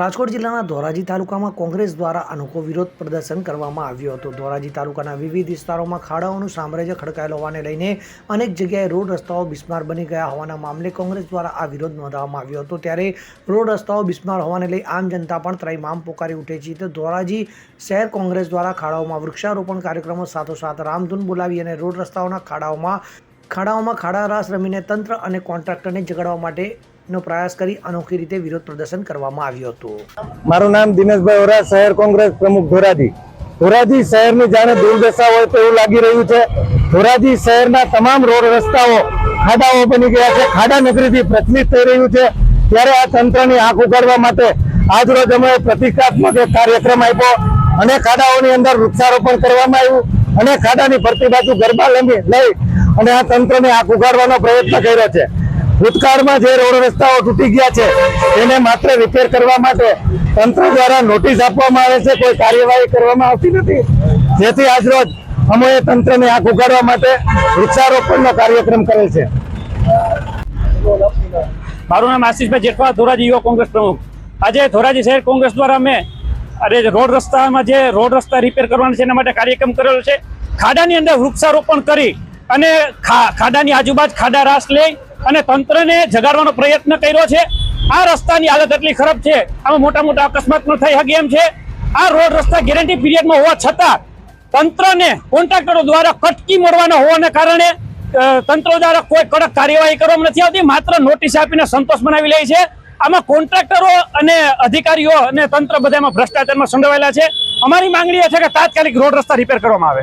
રાજકોટ જિલ્લાના ધોરાજી તાલુકામાં કોંગ્રેસ દ્વારા અનોખો વિરોધ પ્રદર્શન કરવામાં આવ્યો હતો. ધોરાજી તાલુકાના વિવિધ વિસ્તારોમાં ખાડાઓનું સામ્રાજ્ય ખડકાયેલ હોવાને લઈને અનેક જગ્યાએ રોડ રસ્તાઓ બિસ્માર બની ગયા હોવાના મામલે કોંગ્રેસ દ્વારા આ વિરોધ નોંધાવવામાં આવ્યો હતો. ત્યારે રોડ રસ્તાઓ બિસ્માર હોવાને લઈ આમ જનતા પણ ત્રયમામ પોકારી ઉઠે છે. તો ધોરાજી શહેર કોંગ્રેસ દ્વારા ખાડાઓમાં વૃક્ષારોપણ કાર્યક્રમો સાથોસાથ રામધૂન બોલાવી અને રોડ રસ્તાઓના ખાડાઓમાં ખાડાઓમાં ખાડા રાસ રમીને તંત્ર અને કોન્ટ્રાક્ટરને જગાડવા માટેનો પ્રયાસ કરી અનોખી રીતે વિરોધ પ્રદર્શન કરવામાં આવ્યું હતું. મારું નામ દિનેશભાઈ ઓરા શહેર કોંગ્રેસ પ્રમુખ ધોરાજી. ધોરાજી શહેરની જાણે દુર્દશા હોય તેવું લાગી રહ્યું છે. ધોરાજી શહેરના તમામ રોડ રસ્તાઓ ખાડાઓ બની ગયા છે. ખાડા નગરીથી પ્રચલિત થઈ રહ્યું છે. ત્યારે આ તંત્રની આંખ ઉગાડવા માટે આજરોજ અમે પ્રતિકાત્મક એક કાર્યક્રમ આપ્યો. અને ખાડાઓની અંદર વૃક્ષારોપણ કરવામાં આવ્યું. અને ખાડાની ફરતી બાજુ ગરબા લંબી લઈ અને આ તંત્રને આંખ ઉગાડવાનો પ્રયત્ન કર્યો છે. ભૂતકાળમાં જે રોડ રસ્તાઓ તૂટી ગયા છે, એને માત્ર રિપેર કરવા માટે તંત્ર દ્વારા નોટિસ આપવામાં આવે છે, કોઈ કાર્યવાહી કરવામાં આવતી નથી. જેથી આજરોજ અમે તંત્રને આંખ ઉગાડવા માટે વૃક્ષારોપણનો કાર્યક્રમ કરેલ છે. મારું નામ આશીષભાઈ જેઠવા, ધોરાજી યુવા કોંગ્રેસ પ્રમુખ. આજે ધોરાજી શહેર કોંગ્રેસ દ્વારા અમે અરે રોડ રસ્તામાં જે રોડ રસ્તા રિપેર કરવાના છે, એના માટે કાર્યક્રમ કરેલો છે. ખાડાની અંદર વૃક્ષારોપણ કરી અને ખાડાની આજુબાજુ ખાડા રાસ લઈ અને તંત્રને જગાડવાનો પ્રયત્ન કર્યો છે. આ રસ્તાની હાલત એટલી ખરાબ છે. આમાં મોટા મોટા અકસ્માત પણ થઈ શકે એમ છે. આ રોડ રસ્તા ગેરંટી પીરિયડમાં હોવા છતાં તંત્રને કોન્ટ્રાક્ટરો દ્વારા કટકી મળવાના હોવાને કારણે તંત્ર દ્વારા કોઈ કડક કાર્યવાહી કરવામાં નથી આવતી. માત્ર નોટિસ આપીને સંતોષ બનાવી લે છે. આમાં કોન્ટ્રાક્ટરો અને અધિકારીઓ અને તંત્ર બધામાં ભ્રષ્ટાચારમાં સંડોવાયેલા છે. અમારી માંગણી એ છે કે તાત્કાલિક રોડ રસ્તા રિપેર કરવામાં આવે.